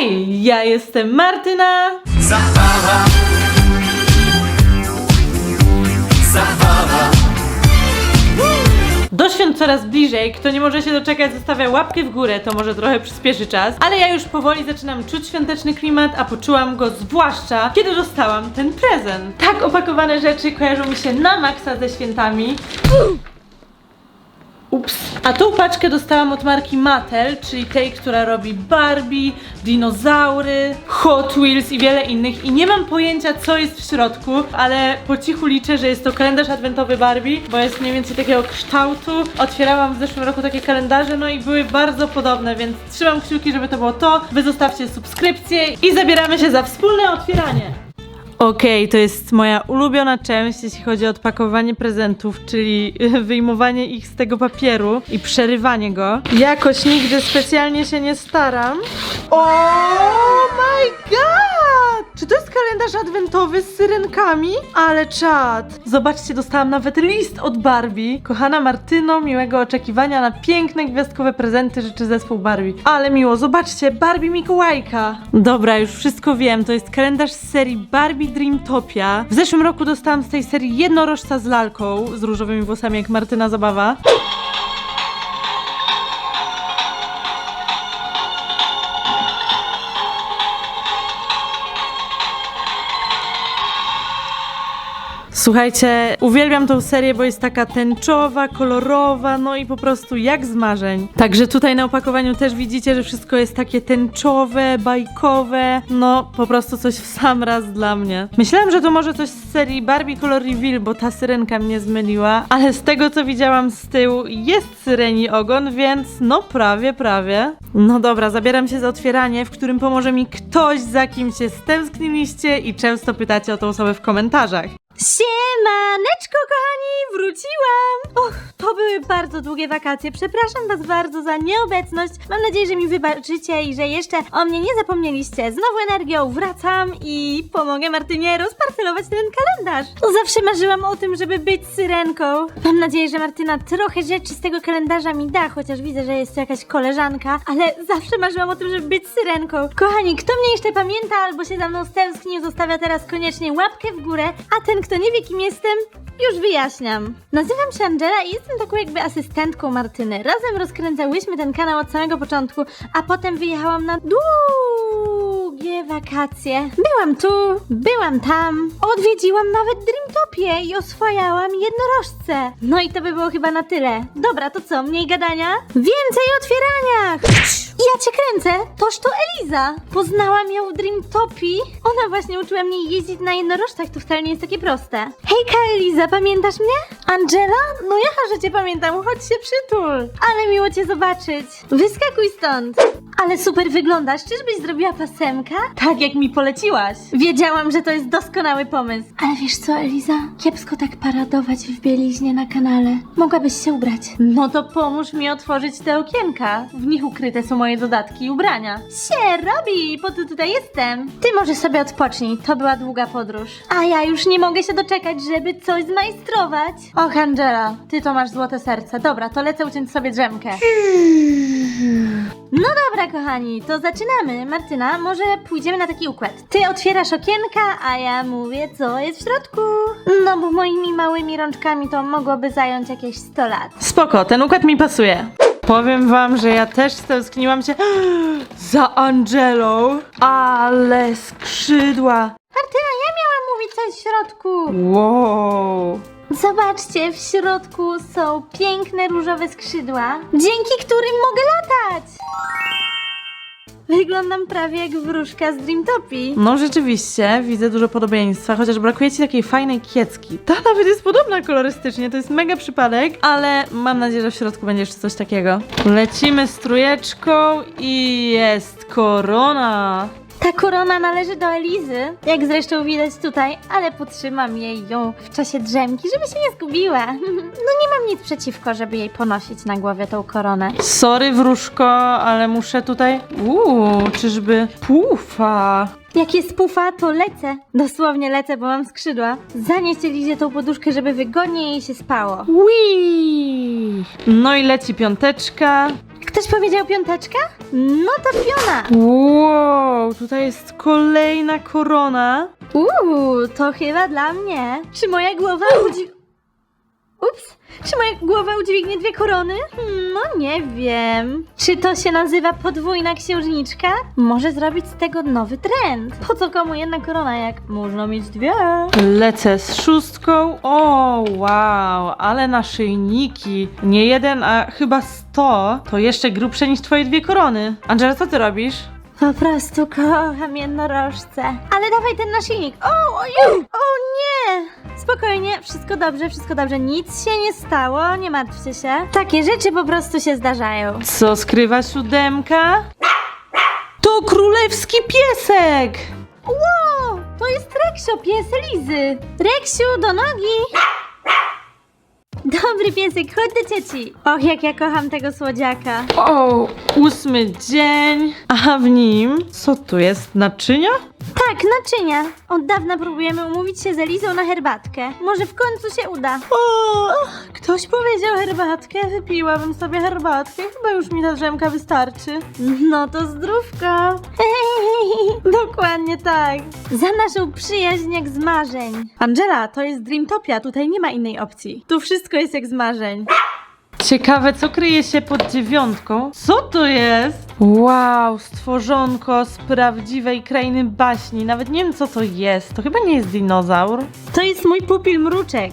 Hej, ja jestem Martyna. Zabawa. Zabawa. Do świąt coraz bliżej. Kto nie może się doczekać, zostawia łapkę w górę, to może trochę przyspieszy czas. Ale ja już powoli zaczynam czuć świąteczny klimat, a poczułam go zwłaszcza, kiedy dostałam ten prezent. Tak opakowane rzeczy kojarzą mi się na maksa ze świętami. Ups. A tą paczkę dostałam od marki Mattel, czyli tej, która robi Barbie, dinozaury, Hot Wheels i wiele innych. I nie mam pojęcia, co jest w środku, ale po cichu liczę, że jest to kalendarz adwentowy Barbie, bo jest mniej więcej takiego kształtu. Otwierałam w zeszłym roku takie kalendarze, no i były bardzo podobne, więc trzymam kciuki, żeby to było to. Wy zostawcie subskrypcję i zabieramy się za wspólne otwieranie. Okej, to jest moja ulubiona część, jeśli chodzi o odpakowanie prezentów, czyli wyjmowanie ich z tego papieru i przerywanie go. Jakoś nigdy specjalnie się nie staram. Oh my god! Czy to kalendarz adwentowy z syrenkami? Ale czad! Zobaczcie, dostałam nawet list od Barbie. Kochana Martyno, miłego oczekiwania na piękne gwiazdkowe prezenty życzy zespół Barbie. Ale miło, zobaczcie, Barbie Mikołajka. Dobra, już wszystko wiem, to jest kalendarz z serii Barbie Dreamtopia. W zeszłym roku dostałam z tej serii jednorożca z lalką, z różowymi włosami jak Martyna Zabawa. Słuchajcie, uwielbiam tą serię, bo jest taka tęczowa, kolorowa, no i po prostu jak z marzeń. Także tutaj na opakowaniu też widzicie, że wszystko jest takie tęczowe, bajkowe, no po prostu coś w sam raz dla mnie. Myślałam, że to może coś z serii Barbie Color Reveal, bo ta syrenka mnie zmyliła, ale z tego co widziałam z tyłu jest syreni ogon, więc no prawie, prawie. No dobra, zabieram się za otwieranie, w którym pomoże mi ktoś, za kim się stęskniliście i często pytacie o tą osobę w komentarzach. Siemaneczko, kochani, wróciłam! Och, to były bardzo długie wakacje. Przepraszam Was bardzo za nieobecność. Mam nadzieję, że mi wybaczycie i że jeszcze o mnie nie zapomnieliście. Znowu energią wracam i pomogę Martynie rozparcelować ten kalendarz. Zawsze marzyłam o tym, żeby być syrenką. Mam nadzieję, że Martyna trochę rzeczy z tego kalendarza mi da, chociaż widzę, że jest to jakaś koleżanka, ale zawsze marzyłam o tym, żeby być syrenką. Kochani, kto mnie jeszcze pamięta albo się za mną stęsknił, zostawia teraz koniecznie łapkę w górę, a ten, kto nie wie, kim jestem, już wyjaśniam. Nazywam się Angela i jestem taką jakby asystentką Martyny. Razem rozkręcałyśmy ten kanał od samego początku, a potem wyjechałam na długie wakacje. Byłam tu, byłam tam, odwiedziłam nawet Dreamtopię i oswajałam jednorożce. No i to by było chyba na tyle. Dobra, to co, mniej gadania? Więcej o otwieraniach! Ja cię kręcę, toż to Eliza. Poznałam ją w Dreamtopii. Ona właśnie uczyła mnie jeździć na jednorożcach, to wcale nie jest takie proste. Hejka Eliza, pamiętasz mnie? Angela? No ja, że cię pamiętam, chodź się przytul. Ale miło cię zobaczyć. Wyskakuj stąd. Ale super wyglądasz, czyżbyś zrobiła pasemka? Tak jak mi poleciłaś. Wiedziałam, że to jest doskonały pomysł. Ale wiesz co, Eliza? Kiepsko tak paradować w bieliźnie na kanale. Mogłabyś się ubrać. No to pomóż mi otworzyć te okienka. W nich ukryte są moje dodatki i ubrania. się robi, po to tutaj jestem. Ty może sobie odpocznij, to była długa podróż. A ja już nie mogę się doczekać, żeby coś zmajstrować. Och, Angela, ty to masz złote serce. Dobra, to lecę uciąć sobie drzemkę. No dobra, kochani, to zaczynamy. Martyna, może pójdziemy na taki układ. Ty otwierasz okienka, a ja mówię, co jest w środku. No bo moimi małymi rączkami to mogłoby zająć jakieś 100 lat. Spoko, ten układ mi pasuje. Powiem wam, że ja też stęskniłam się za Angelą, ale skrzydła. Martyna, ja miałam mówić coś w środku. Wow. Zobaczcie, w środku są piękne różowe skrzydła, dzięki którym mogę latać. Wyglądam prawie jak wróżka z Dreamtopii. No rzeczywiście, widzę dużo podobieństwa, chociaż brakuje ci takiej fajnej kiecki. Ta nawet jest podobna kolorystycznie, to jest mega przypadek, ale mam nadzieję, że w środku będzie jeszcze coś takiego. Lecimy strujeczką i jest korona. Ta korona należy do Elizy, jak zresztą widać tutaj, ale potrzymam jej ją w czasie drzemki, żeby się nie zgubiła. No nie mam nic przeciwko, żeby jej ponosić na głowie tą koronę. Sorry wróżko, ale muszę tutaj... Uuu, czyżby pufa? Jak jest pufa, to lecę. Dosłownie lecę, bo mam skrzydła. Zanieść Elizie tą poduszkę, żeby wygodnie jej się spało. Wii! No i leci piąteczka. Ktoś powiedział piąteczka? No to piona. Wow, tutaj jest kolejna korona. Uuu, to chyba dla mnie. Czy moja głowa udźwignie... Ups. Czy moja głowa udźwignie dwie korony? Hmm, No nie wiem. Czy to się nazywa podwójna księżniczka? Może zrobić z tego nowy trend. Po co komu jedna korona, jak można mieć dwie? Lecę z szóstką. O, wow, ale naszyjniki. Nie jeden, a chyba sto. To jeszcze grubsze niż twoje dwie korony. Angela, co ty robisz? Po prostu kocham jednorożce. Ale dawaj ten naszyjnik. O, ojej! O nie! Wszystko dobrze, wszystko dobrze. Nic się nie stało, nie martwcie się. Takie rzeczy po prostu się zdarzają. Co skrywa siódemka? To królewski piesek! Wow, to jest Reksio, pies Elizy. Reksiu, do nogi. Dobry piesek, chodź do cieci. Och, jak ja kocham tego słodziaka. O, ósmy dzień. A w nim co tu jest? Naczynia? Tak, naczynia. Od dawna próbujemy umówić się z Elizą na herbatkę. Może w końcu się uda. O, ktoś powiedział herbatkę. Wypiłabym sobie herbatkę. Chyba już mi ta drzemka wystarczy. No to zdrówko. Dokładnie tak. Za naszą przyjaźń jak z marzeń. Angela, to jest Dreamtopia. Tutaj nie ma innej opcji. Tu wszystko jak z marzeń. Ciekawe, co kryje się pod dziewiątką. Co to jest? Wow, stworzonko z prawdziwej krainy baśni. Nawet nie wiem, co to jest. To chyba nie jest dinozaur. To jest mój pupil mruczek.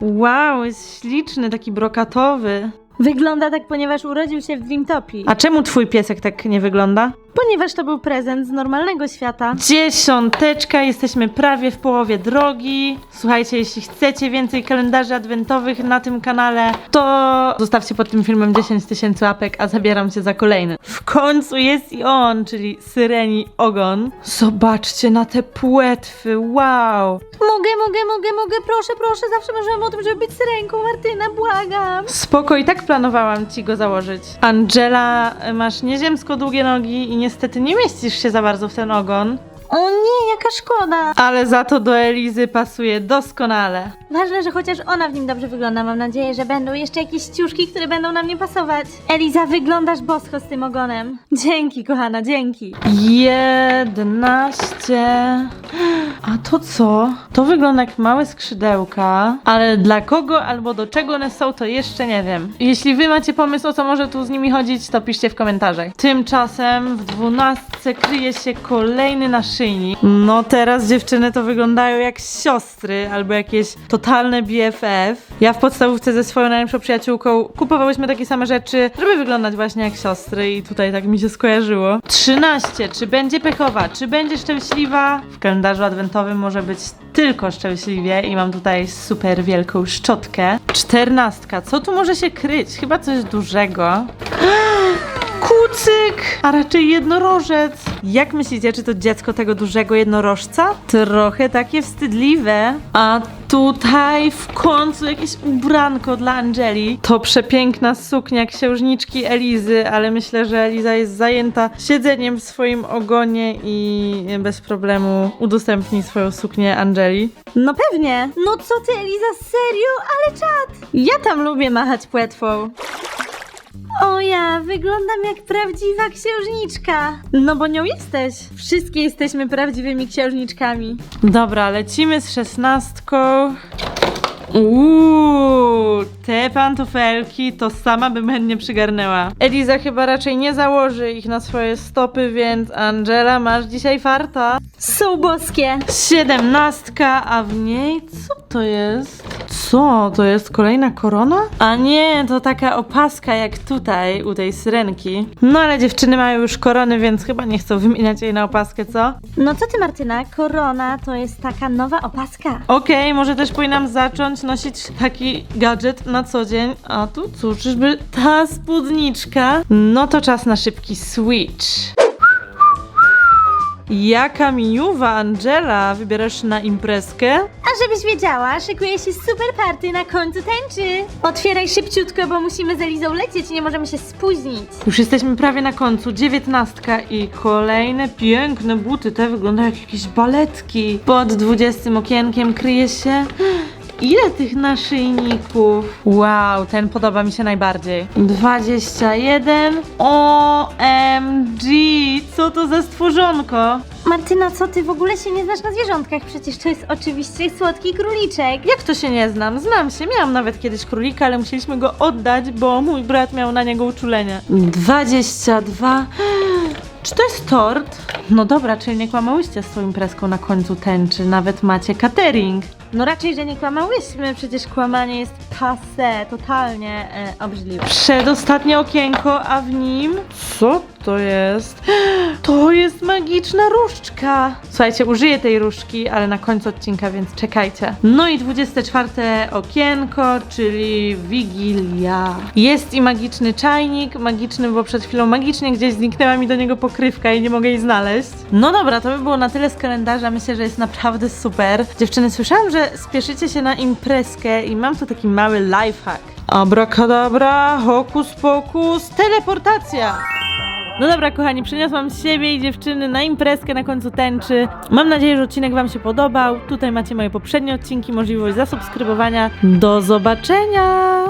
Wow, jest śliczny, taki brokatowy. Wygląda tak, ponieważ urodził się w Dreamtopii. A czemu twój piesek tak nie wygląda? Ponieważ to był prezent z normalnego świata. Dziesiąteczka, jesteśmy prawie w połowie drogi. Słuchajcie, jeśli chcecie więcej kalendarzy adwentowych na tym kanale, to zostawcie pod tym filmem 10 tysięcy łapek, a zabieram się za kolejny. W końcu jest i on, czyli Syreni Ogon. Zobaczcie na te płetwy, wow! Mogę, mogę, mogę, mogę, proszę, proszę, zawsze marzyłam o tym, żeby być syrenką, Martyna, błagam. Spoko, i tak planowałam ci go założyć. Angela, masz nieziemsko długie nogi i niestety nie mieścisz się za bardzo w ten ogon, O nie, jaka szkoda. ale za to do Elizy pasuje doskonale. Ważne, że chociaż ona w nim dobrze wygląda. Mam nadzieję, że będą jeszcze jakieś ciuszki, które będą na mnie pasować. Eliza, wyglądasz bosko z tym ogonem. Dzięki, kochana, dzięki. Jedenaście. A to co? To wygląda jak małe skrzydełka, ale dla kogo albo do czego one są, to jeszcze nie wiem. Jeśli wy macie pomysł, o co może tu z nimi chodzić, to piszcie w komentarzach. Tymczasem w dwunastce kryje się kolejny naszyjnik. No teraz dziewczyny to wyglądają jak siostry albo jakieś totalne BFF. Ja w podstawówce ze swoją najlepszą przyjaciółką kupowałyśmy takie same rzeczy, żeby wyglądać właśnie jak siostry i tutaj tak mi się skojarzyło. 13. Czy będzie pechowa? Czy będzie szczęśliwa? W kalendarzu adwentowym może być tylko szczęśliwie i mam tutaj super wielką szczotkę. 14. Co tu może się kryć? Chyba coś dużego. Kucyk! A raczej jednorożec. Jak myślicie, czy to dziecko tego dużego jednorożca? Trochę takie wstydliwe. A tutaj w końcu jakieś ubranko dla Angeli. To przepiękna suknia księżniczki Elizy, ale myślę, że Eliza jest zajęta siedzeniem w swoim ogonie i bez problemu udostępni swoją suknię Angeli. No pewnie. No co ty, Eliza, serio? Ale czad. Ja tam lubię machać płetwą. O ja, wyglądam jak prawdziwa księżniczka. No bo nią jesteś. Wszystkie jesteśmy prawdziwymi księżniczkami. Dobra, lecimy z szesnastką. Uuu, te pantofelki to sama bym chętnie przygarnęła. Eliza chyba raczej nie założy ich na swoje stopy, więc Angela, masz dzisiaj farta. Są boskie. Siedemnastka, a w niej co to jest? Co? To jest kolejna korona? A nie, to taka opaska jak tutaj, u tej syrenki. No ale dziewczyny mają już korony, więc chyba nie chcą wymieniać jej na opaskę, co? No co ty, Martyna? Korona to jest taka nowa opaska. Okej, może też powinnam zacząć nosić taki gadżet na co dzień. A tu cóż, czyżby ta spódniczka? No to czas na szybki switch. Jaka mijuwa, Angela, wybierasz na imprezkę? A żebyś wiedziała, szykuje się super party na końcu tęczy. Otwieraj szybciutko, bo musimy z Elizą lecieć i nie możemy się spóźnić. Już jesteśmy prawie na końcu, dziewiętnastka i kolejne piękne buty, te wyglądają jak jakieś baletki. Pod dwudziestym okienkiem kryje się ile tych naszyjników? Wow, ten podoba mi się najbardziej. 21. OMG, co to za stworzonko? Martyna, co ty w ogóle się nie znasz na zwierzątkach? Przecież to jest oczywiście słodki króliczek. Jak to się nie znam? Znam się, miałam nawet kiedyś królika, ale musieliśmy go oddać, bo mój brat miał na niego uczulenie. 22. Czy to jest tort? No dobra, czyli nie kłamałyście z tą imprezką na końcu tęczy, nawet macie catering. No raczej, że nie kłamałyśmy, przecież kłamanie jest passe, totalnie e, obrzydliwe. Przedostatnie okienko, a w nim... Co to jest? To jest magiczna różdżka. Słuchajcie, użyję tej różdżki, ale na końcu odcinka, więc czekajcie. No i 24 okienko, czyli Wigilia. Jest i magiczny czajnik, magiczny, bo przed chwilą magicznie gdzieś zniknęła mi do niego pokrywka i nie mogę jej znaleźć. No dobra, to by było na tyle z kalendarza, myślę, że jest naprawdę super. Dziewczyny, słyszałam, że spieszycie się na imprezkę i mam tu taki mały lifehack. Abracadabra, hokus pokus, teleportacja! No dobra, kochani, przyniosłam siebie i dziewczyny na imprezkę na końcu tęczy. Mam nadzieję, że odcinek Wam się podobał. Tutaj macie moje poprzednie odcinki, możliwość zasubskrybowania. Do zobaczenia!